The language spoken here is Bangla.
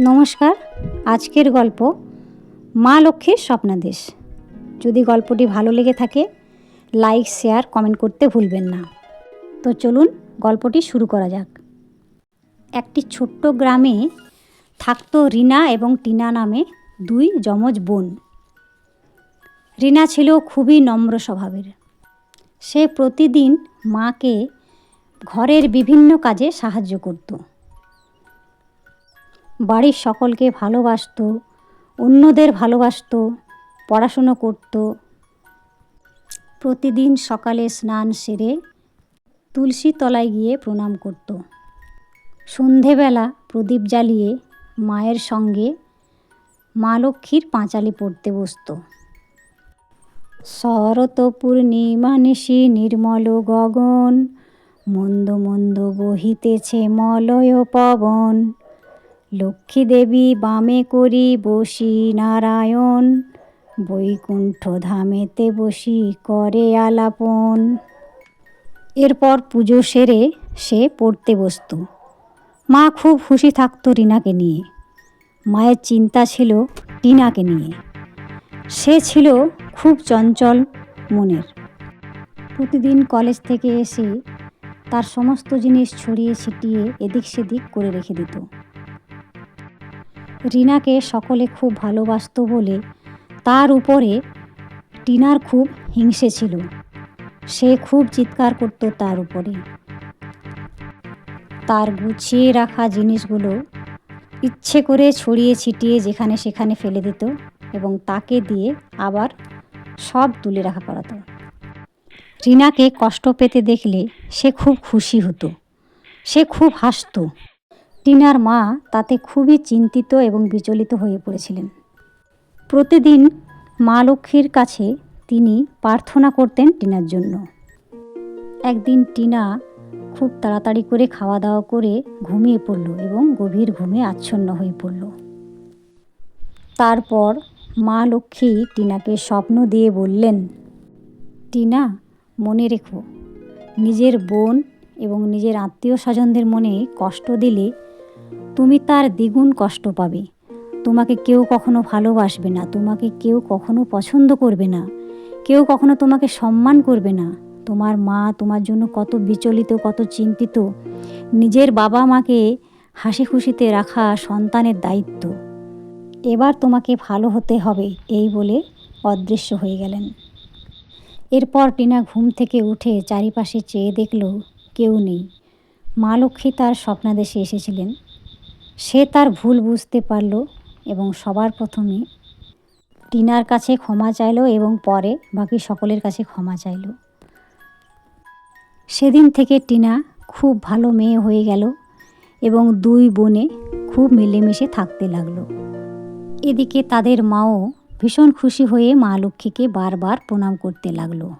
নমস্কার, আজকের গল্প মা লক্ষ্মীর স্বপ্নাদেশ। যদি গল্পটি ভালো লেগে থাকে, লাইক, শেয়ার, কমেন্ট করতে ভুলবেন না। তো চলুন গল্পটি শুরু করা যাক। একটি ছোট্ট গ্রামে থাকতো রিনা এবং টিনা নামে দুই যমজ বোন। রিনা ছিল খুবই নম্র স্বভাবের। সে প্রতিদিন মাকে ঘরের বিভিন্ন কাজে সাহায্য করতো। বাড়ির সকলকে ভালোবাসত, অন্যদের ভালোবাসত, পড়াশুনো করত। প্রতিদিন সকালে স্নান সেরে তুলসী তলায় গিয়ে প্রণাম করত। সন্ধেবেলা প্রদীপ জ্বালিয়ে মায়ের সঙ্গে মা লক্ষ্মীর পাঁচালি পড়তে বসত। শরত পূর্ণিমা নিশি নির্মল গগন, মন্দ মন্দ বহিতেছে মলয় পবন। লক্ষ্মী দেবী বামে করি বসি নারায়ণ, বৈকুণ্ঠ ধামেতে বসি করে আলাপন। এরপর পুজো সেরে সে পড়তে বসত। মা খুব খুশি থাকতো রিনাকে নিয়ে। মায়ের চিন্তা ছিল টিনাকে নিয়ে। সে ছিল খুব চঞ্চল মনের। প্রতিদিন কলেজ থেকে এসে তার সমস্ত জিনিস ছড়িয়ে ছিটিয়ে এদিক সেদিক করে রেখে দিত। রিনাকে সকলে খুব ভালোবাসত বলে তার উপরে টিনার খুব হিংসে ছিল। সে খুব চিৎকার করত তার উপরে। তার গুছিয়ে রাখা জিনিসগুলো ইচ্ছে করে ছড়িয়ে ছিটিয়ে যেখানে সেখানে ফেলে দিত এবং তাকে দিয়ে আবার সব তুলে রাখা করাতো। রিনাকে কষ্ট পেতে দেখলে সে খুব খুশি হতো। সে খুব হাসতো। টিনার মা তাতে খুবই চিন্তিত এবং বিচলিত হয়ে পড়েছিলেন। প্রতিদিন মা লক্ষ্মীর কাছে তিনি প্রার্থনা করতেন টিনার জন্য। একদিন টিনা খুব তাড়াতাড়ি করে খাওয়া দাওয়া করে ঘুমিয়ে পড়ল এবং গভীর ঘুমে আচ্ছন্ন হয়ে পড়ল। তারপর মা লক্ষ্মী টিনাকে স্বপ্ন দিয়ে বললেন, টিনা, মনে রেখো, নিজের বোন এবং নিজের আত্মীয় স্বজনদের মনে কষ্ট দিলে তুমি তার দ্বিগুণ কষ্ট পাবে। তোমাকে কেউ কখনো ভালোবাসবে না, তোমাকে কেউ কখনো পছন্দ করবে না, কেউ কখনো তোমাকে সম্মান করবে না। তোমার মা তোমার জন্য কত বিচলিত, কত চিন্তিত। নিজের বাবা মাকে হাসি খুশিতে রাখা সন্তানের দায়িত্ব। এবার তোমাকে ভালো হতে হবে, এই বলে অদৃশ্য হয়ে গেলেন। এরপর টিনা ঘুম থেকে উঠে চারিপাশে চেয়ে দেখল কেউ নেই। মা লক্ষ্মী তার স্বপ্নাদেশে এসেছিলেন। সে তার ভুল বুঝতে পারল এবং সবার প্রথমে টিনার কাছে ক্ষমা চাইল এবং পরে বাকি সকলের কাছে ক্ষমা চাইল। সেদিন থেকে টিনা খুব ভালো মেয়ে হয়ে গেল এবং দুই বোনে খুব মিলেমিশে থাকতে লাগল। এদিকে তাদের মাও ভীষণ খুশি হয়ে মা লক্ষ্মীকে বারবার প্রণাম করতে লাগল।